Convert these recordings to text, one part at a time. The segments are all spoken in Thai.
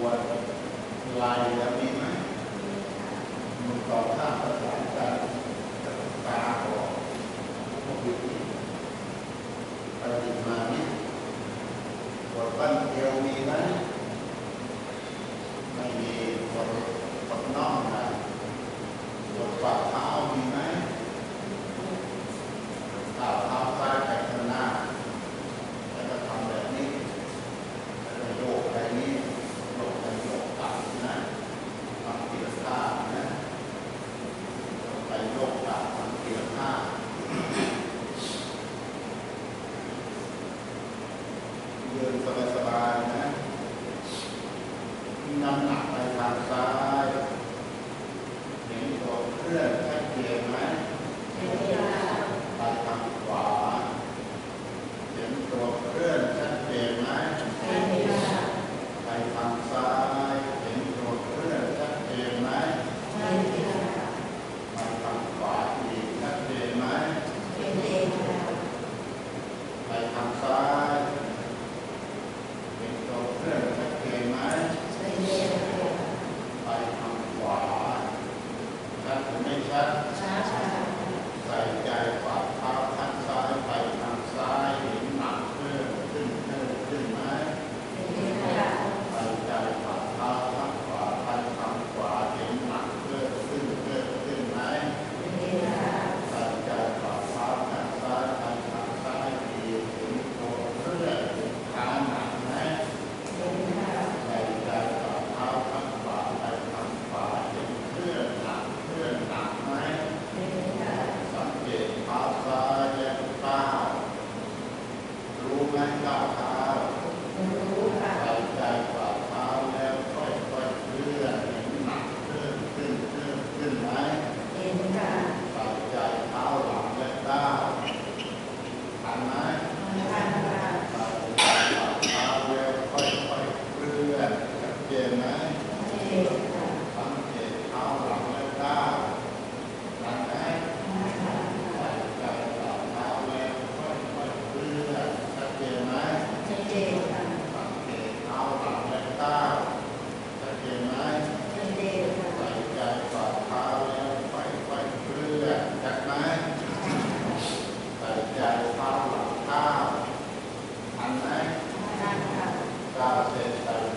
ควรลายแบบนี้ไหมมึงต่อข้ามประสานกัน น้ำหนักไปทางซ้าย เห็นตัวเคลื่อน นไหมสังเกตเท้าหลังและก้าวหลัไหมใส่ใจต่อเท้าแล้ค่อยๆเคลื่อเจนไหมเจนค่ะสังเกตเท้าหลังและก้าเจนไหมเจนค่ะใส่ใจต่อเท้าแล้วค่อยเคลื่อนชัดไหมใส่ใจเท้าหลังก้าวทันไหมทัาเสร็จใส่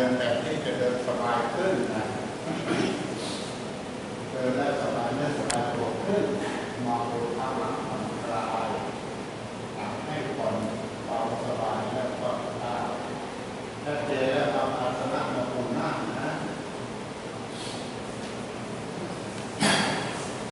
ดินแบบที่จะเดินสบายขึ้นนะ